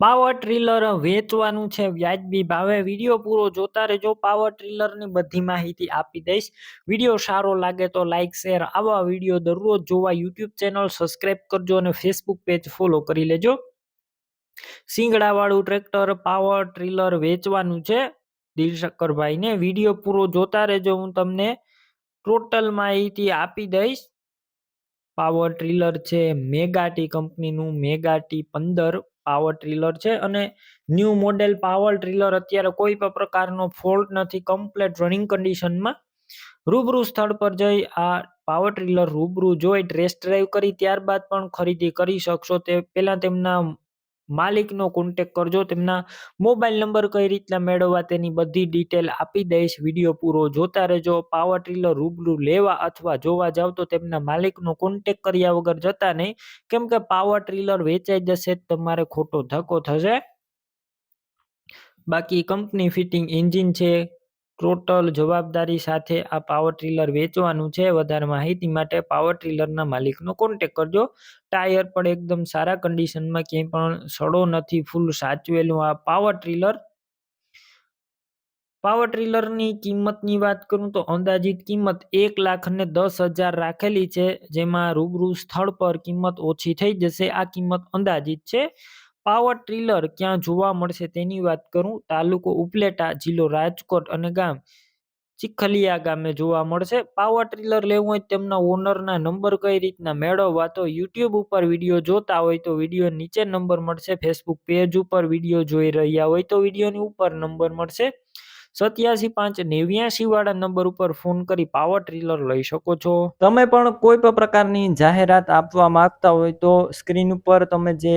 Power ટ્રિલર વેચવાનું છે. વ્યાજબી ભાવે વીડિયો પૂરો જોતા રહેજો. પાવર ટ્રીલરની બધી માહિતી આપી દઈશ. વીડિયો સારો લાગે તો લાઇક શેર, આવા વીડિયો દરરોજ જોવા યુટ્યુબ ચેનલ સબસ્ક્રાઈબ કરજો અને ફેસબુક પેજ ફોલો કરી લેજો. સિંગડાવાળું ટ્રેક્ટર પાવર ટ્રિલર વેચવાનું છે. દિલશક્કરભાઈને વીડિયો પૂરો જોતા રહેજો. હું તમને ટોટલ માહિતી આપી દઈશ. પાવર ટ્રિલર છે. મેગાટી કંપનીનું મેગાટી પંદર પાવર ટ્રીલર છે અને ન્યૂ મોડેલ પાવર ટ્રીલર અત્યારે કોઈ પણ પ્રકારનો ફોલ્ટ નથી કમ્પ્લેટ રનિંગ કન્ડિશનમાં રૂબરૂ સ્થળ પર જઈ આ પાવર ટ્રીલર રૂબરૂ જોઈ ટેસ્ટ ડ્રાઈવ કરી, ત્યારબાદ પણ ખરીદી કરી શકશો તે, પહેલાં તેમના માલિકનો કોન્ટેક કરજો, તેમના મોબાઈલ નંબર કઈ રીતના મેળવવા તેની બધી ડિટેલ આપી દઈશ. વીડિયો પૂરો જોતા રહેજો પાવર ટ્રીલર રૂબરૂ લેવા અથવા જોવા જાવ તો તેમના માલિકનો કોન્ટેક કર્યા વગર જતા નહીં. કેમ કે પાવર ટ્રિલર વેચાઈ જશે તમારે ખોટો ધક્કો થશે. બાકી કંપની ફિટિંગ એન્જિન છે ટોટલ જવાબદારી સાથે આ પાવર ટ્રીલર વેચવાનું છે. વધારે માહિતી માટે પાવર ટ્રીલરના માલિકનો કોન્ટેક કરજો. ટાયર પણ એકદમ સારા કન્ડિશનમાં ક્યાંય પણ સડો નથી ફૂલ સાચવેલું આ પાવર ટ્રીલર પાવર ટ્રીલરની કિંમતની વાત કરું તો અંદાજિત કિંમત એક લાખ ને દસ હજાર રાખેલી છે, જેમાં રૂબરૂ સ્થળ પર કિંમત ઓછી થઈ જશે. આ કિંમત અંદાજિત છે. પાવર ટ્રિલર ક્યાં જોવા મળશે તેની વાત કરું? તાલુકો ઉપલેટા જિલ્લો રાજકોટ અને ગામ ચીખલિયા ગામે જોવા મળશે. પાવર ટ્રીલર લેવું હોય તેમના ઓનરના નંબર કઈ રીતના મેળવવા? તો યુટ્યુબ ઉપર વીડિયો જોતા હોય તો વીડિયો નીચે નંબર મળશે. ફેસબુક પેજ ઉપર વીડિયો જોઈ રહ્યા હોય તો વિડીયોની ઉપર નંબર મળશે. સત્યાસી પાંચ નેવ્યાસી વાળા નંબર ઉપર ફોન કરી પાવર ટ્રીલર લઈ શકો છો. તમે પણ કોઈ પણ પ્રકારની જાહેરાત આપવા માંગતા હોય તો સ્ક્રીન ઉપર તમે જે